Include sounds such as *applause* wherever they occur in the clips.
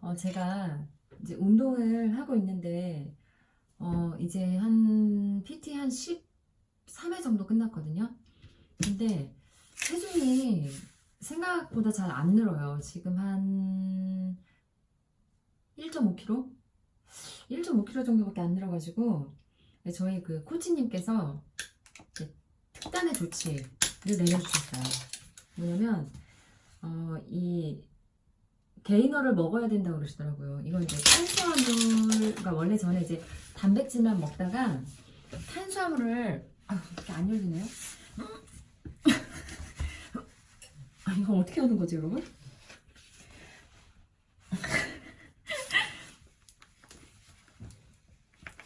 어, 제가 이제 운동을 하고 있는데, 어, 이제 한, PT 한 13회 정도 끝났거든요. 근데 체중이 생각보다 잘 안 늘어요. 지금 한 1.5kg? 1.5kg 정도밖에 안 늘어가지고, 네, 저희 그 코치님께서 특단의 조치를 내려주셨어요. 뭐냐면, 어, 이 게이너를 먹어야 된다고 그러시더라고요. 이건 이제 탄수화물, 그러니까 원래 저는 이제 단백질만 먹다가 탄수화물을, 아, 이렇게 안 열리네요? 아, 이거 어떻게 하는 거지, 여러분?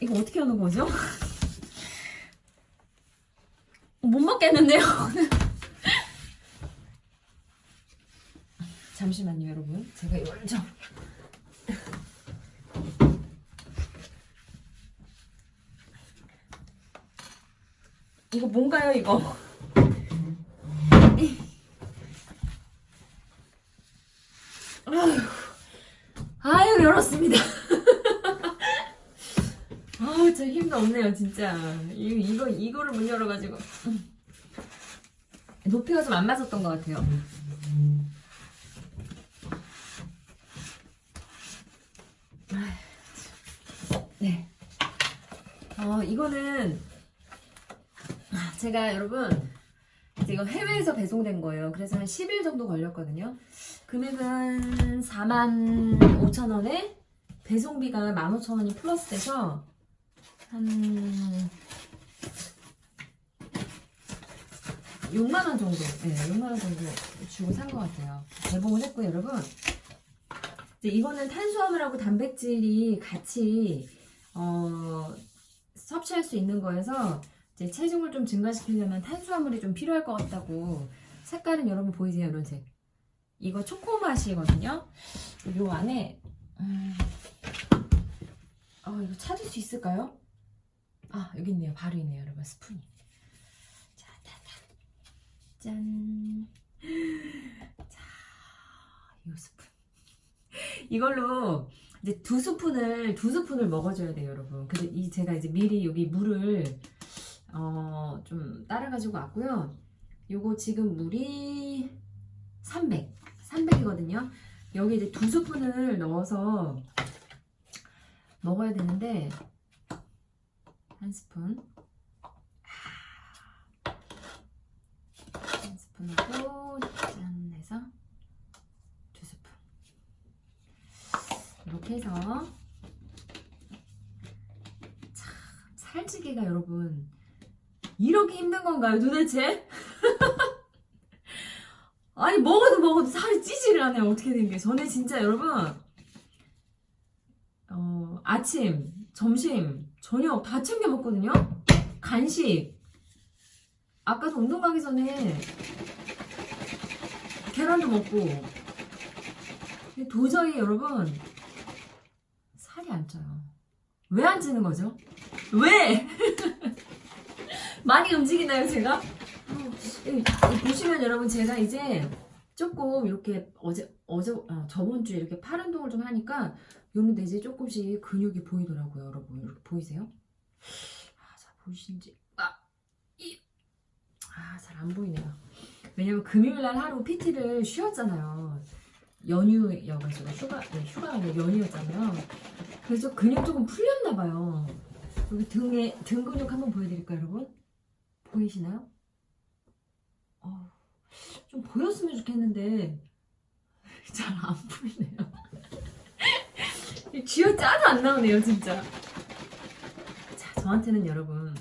이거 어떻게 하는 거죠? 못 먹겠는데요? 잠시만요, 여러분. 제가 좀. 이거 뭔가요, 이거? 아유, 열었습니다. *laughs* 아우, 저 힘도 없네요, 진짜. 이, 이거, 이거를 못 열어가지고. 높이가 좀 안 맞았던 것 같아요. 네. 어, 이거는 제가 여러분 이거 해외에서 배송된 거예요. 그래서 한 10일 정도 걸렸거든요. 금액은 4만 5천 원에 배송비가 15,000원이 플러스 돼서 한 6만 원 정도, 네, 6만 원 정도 주고 산 것 같아요. 개봉을 했고요, 여러분. 이제 이거는 탄수화물하고 단백질이 같이 어, 섭취할 수 있는 거여서 이제 체중을 좀 증가시키려면 탄수화물이 좀 필요할 것 같다고 색깔은 여러분 보이세요? 이런 색. 이거 초코 맛이거든요. 요 안에 음, 어, 이거 찾을 수 있을까요? 아 여기 있네요. 바로 있네요, 여러분 스푼이. 자, 타타. 짠. *gasps* 자, 이 스푼. 이걸로 이제 두 스푼을 두 스푼을 먹어줘야 돼요, 여러분. 근데 이 제가 이제 미리 여기 물을 어, 좀 따라 가지고 왔고요. 요거 지금 물이 300, 300이거든요. 여기 이제 두 스푼을 넣어서 먹어야 되는데 한 스푼, 한 스푼하고 짠 해서 두 스푼. 이렇게 해서 참 살찌기가 여러분 이렇게 힘든 건가요 도대체? *laughs* 아니 먹어도 먹어도 살이 찌지를 않아요 어떻게 된 게 저는 진짜 여러분 어, 아침 점심 저녁 다 챙겨 먹거든요 간식 아까 도 운동 가기 전에 계란도 먹고 근데 도저히 여러분 살이 안 쪄요. 왜 안 찌는 거죠? 왜? *laughs* 많이 움직이나요, 제가? 이- 이 보시면 여러분 제가 이제 조금 이렇게 어제 어제 아, 저번 주에 이렇게 팔 운동을 좀 하니까 요런데 이제 조금씩 근육이 보이더라고요, 여러분. 이렇게 보이세요? 아, 자 보이신지 아, 잘 안 보이네요. 왜냐면 금요일 날 하루 PT를 쉬었잖아요. 연휴여가지고 휴가 네, 휴가 아니고 연휴였잖아요. 그래서 근육 조금 풀렸나 봐요. 여기 등에 등 근육 한번 보여드릴까요, 여러분? 보이시나요? 어, 좀 보였으면 좋겠는데 *laughs* 잘 안 보이네요. *laughs* 쥐어 짜도 안 나오네요, 진짜. 자, 저한테는 여러분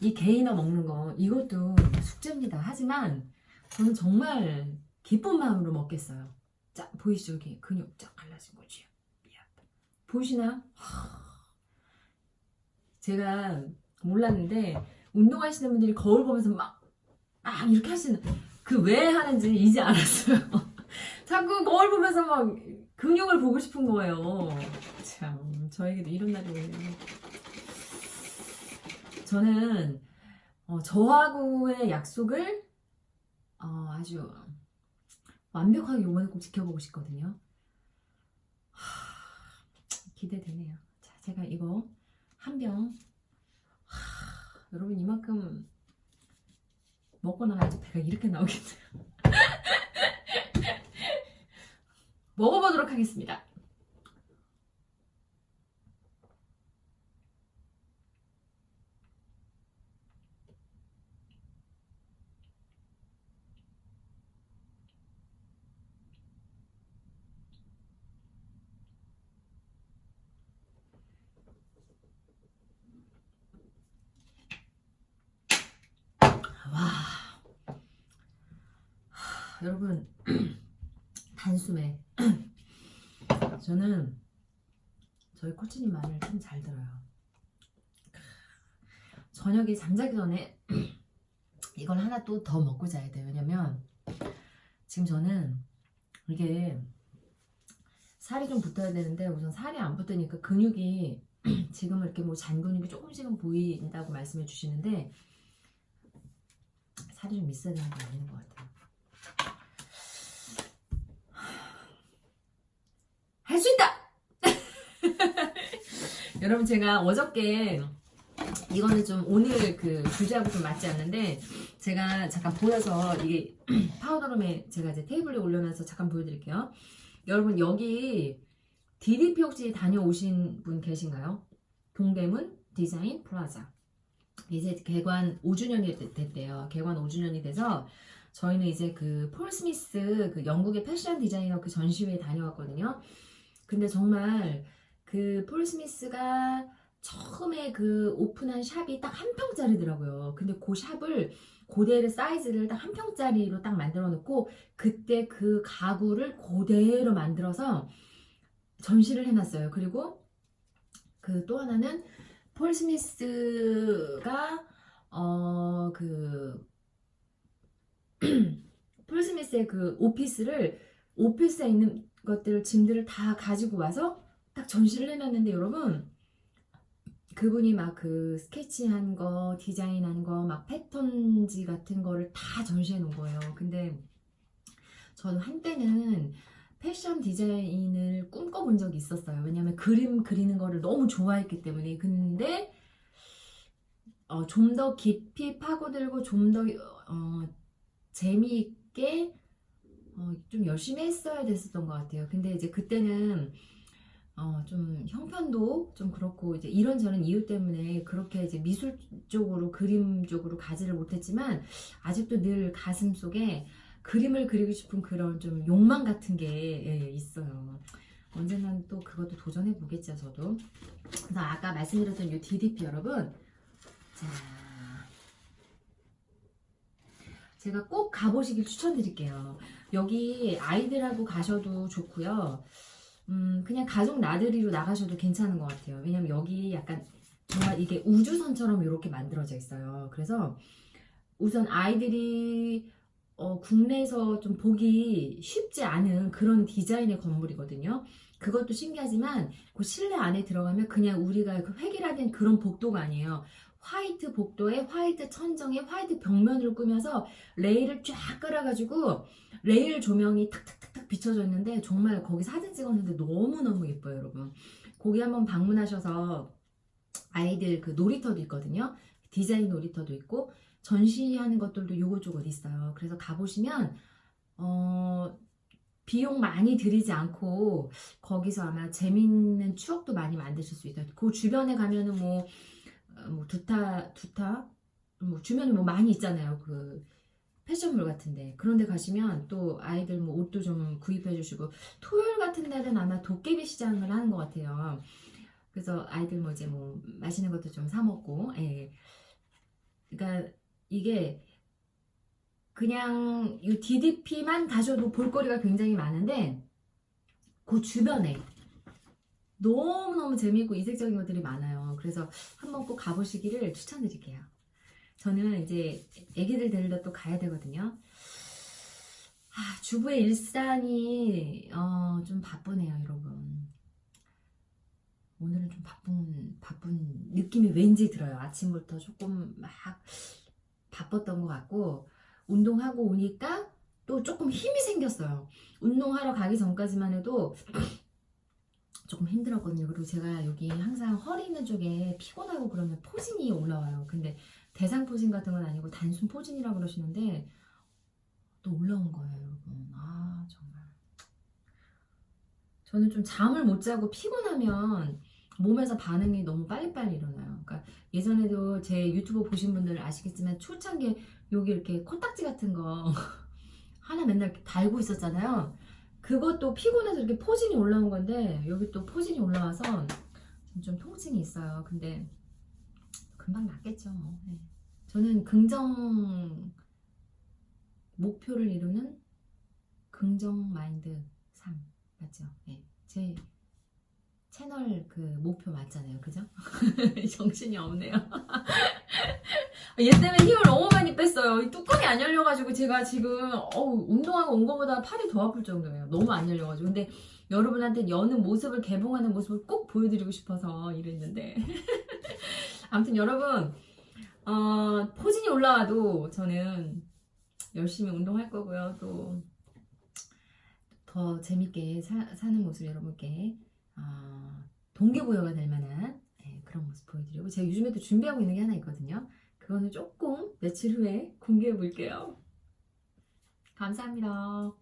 이 게이너 먹는 거 이것도 숙제입니다. 하지만 저는 정말 기쁜 마음으로 먹겠어요. 자 보이시죠? 여기 근육 쫙 갈라진 거지. 미안. 보이시나요? 하... 제가 몰랐는데 운동하시는 분들이 거울 보면서 막, 막 이렇게 하시는 그 왜 하는지 이제 알았어요. *laughs* 자꾸 거울 보면서 막 근육을 보고 싶은 거예요. 참 저에게도 이런 날이 오네요. 저는 어, 저하고의 약속을 어, 아주 완벽하게 이번에 꼭 지켜보고 싶거든요. 기대되네요. 자, 제가 이거 한 병, 여러분 이만큼 먹고 나가야지 배가 이렇게 나오겠어요. *laughs* 먹어보도록 하겠습니다. 여러분 *clears throat* 단숨에 *clears throat* 저는 저희 코치님 말을 참 잘 들어요. 저녁에 잠자기 전에 *clears throat* 이걸 하나 또 더 먹고 자야 돼요. 왜냐면 지금 저는 이게 살이 좀 붙어야 되는데 우선 살이 안 붙으니까 근육이 지금 이렇게 뭐 잔 근육이 조금씩은 보인다고 말씀해 주시는데 살이 좀 있어야 되는 게 아닌 것 같아요. 할 수 있다! *laughs* 여러분 제가 어저께 이거는 좀 오늘 그 주제하고 좀 맞지 않는데 제가 잠깐 보여서 이게 *clears throat* 파우더룸에 제가 이제 테이블에 올려놔서 잠깐 보여드릴게요. 여러분 여기 DDP 혹시 다녀오신 분 계신가요? 동대문 디자인 플라자. 이제 개관 5주년이 됐대요. 개관 5주년이 돼서 저희는 이제 그 폴 스미스 그 영국의 패션 디자이너 그 전시회에 다녀왔거든요. 근데 정말 그 폴 스미스가 처음에 그 오픈한 샵이 딱 한 평짜리더라고요. 근데 그 샵을 고대로 사이즈를 딱 한 평짜리로 딱 만들어 놓고 그때 그 가구를 그대로 만들어서 전시를 해놨어요. 그리고 그 또 하나는 폴 스미스가 어그 *clears throat* 폴 스미스의 그 오피스를 오피스에 있는 것들 짐들을 다 가지고 와서 딱 전시를 해놨는데 여러분 그분이 막 그 스케치한 거 디자인한 거 막 패턴지 같은 거를 다 전시해 놓은 거예요. 근데 저도 한때는 패션 디자인을 꿈꿔본 적이 있었어요. 왜냐면 그림 그리는 거를 너무 좋아했기 때문에. 근데 어, 좀 더 깊이 파고들고 좀더 어, 재미있게 어, 좀 열심히 했어야 됐었던 것 같아요. 근데 이제 그때는 어, 좀 형편도 좀 그렇고 이제 이런저런 이유 때문에 그렇게 이제 미술 쪽으로 그림 쪽으로 가지를 못했지만 아직도 늘 가슴 속에 그림을 그리고 싶은 그런 좀 욕망 같은 게 예, 있어요. 언젠간 또 그것도 도전해 보겠죠, 저도. 그래서 아까 말씀드렸던 이 DDP 여러분, 자, 제가 꼭 가보시길 추천드릴게요. 여기 아이들하고 가셔도 좋고요. 음, 그냥 가족 나들이로 나가셔도 괜찮은 것 같아요. 왜냐면 여기 약간 정말 이게 우주선처럼 이렇게 만들어져 있어요. 그래서 우선 아이들이 어, 국내에서 좀 보기 쉽지 않은 그런 디자인의 건물이거든요. 그것도 신기하지만 그 실내 안에 들어가면 그냥 우리가 그 획일화된 그런 복도가 아니에요. 화이트 복도에 화이트 천정에 화이트 벽면을 꾸며서 레일을 쫙 깔아가지고 레일 조명이 탁탁탁탁 비춰져 있는데 정말 거기 사진 찍었는데 너무너무 예뻐요 여러분. 거기 한번 방문하셔서 아이들 그 놀이터도 있거든요. 디자인 놀이터도 있고 전시하는 것들도 요것저것 있어요. 그래서 가보시면 어 비용 많이 들이지 않고 거기서 아마 재밌는 추억도 많이 만드실 수 있어요. 그 주변에 가면은 뭐, 어, 뭐 두타 두타 뭐 주변에 뭐 많이 있잖아요 그 패션몰 같은데 그런데 가시면 또 아이들 뭐 옷도 좀 구입해 주시고 토요일 같은 날은 아마 도깨비 시장을 하는 것 같아요. 그래서 아이들 뭐 이제 뭐 맛있는 것도 좀 사 먹고 예. 그러니까 이게 그냥 이 DDP만 가셔도 볼거리가 굉장히 많은데 그 주변에 너무너무 재미있고 이색적인 것들이 많아요. 그래서 한번 꼭 가보시기를 추천드릴게요. 저는 이제 애기들 데리러 또 가야 되거든요. 아, 주부의 일상이 어, 좀 바쁘네요, 여러분. 오늘은 좀 바쁜 바쁜 느낌이 왠지 들어요. 아침부터 조금 막 바빴던 것 같고 운동하고 오니까 또 조금 힘이 생겼어요. 운동하러 가기 전까지만 해도 조금 힘들었거든요. 그리고 제가 여기 항상 허리 있는 쪽에 피곤하고 그러면 포진이 올라와요. 근데 대상 포진 같은 건 아니고 단순 포진이라고 그러시는데 또 올라온 거예요, 여러분. 아, 정말. 저는 좀 잠을 못 자고 피곤하면 몸에서 반응이 너무 빨리빨리 일어나요. 그러니까 예전에도 제 유튜브 보신 분들 아시겠지만 초창기에 여기 이렇게 코딱지 같은 거 *laughs* 하나 맨날 달고 있었잖아요. 그것도 피곤해서 이렇게 포진이 올라온 건데 여기 또 포진이 올라와서 좀 통증이 있어요. 근데 금방 낫겠죠. 뭐. 네. 저는 긍정 목표를 이루는 긍정 마인드 3 맞죠? 네. 제 채널 그 목표 맞잖아요. 그죠? *laughs* 정신이 없네요. *laughs* 얘 때문에 힘을 너무 많이 뺐어요. 이 뚜껑이 안 열려가지고 제가 지금 어우, 운동하고 온 거보다 팔이 더 아플 정도예요. 너무 안 열려가지고. 근데 여러분한테 여는 모습을 개봉하는 모습을 꼭 보여드리고 싶어서 이랬는데. *laughs* 아무튼 여러분 어, 포진이 올라와도 저는 열심히 운동할 거고요. 또 더 재밌게 사, 사는 모습 여러분께 어, 동기부여가 될 만한 네, 그런 모습 보여드리고 제가 요즘에 또 준비하고 있는 게 하나 있거든요. 그거는 조금 며칠 후에 공개해 볼게요. 감사합니다.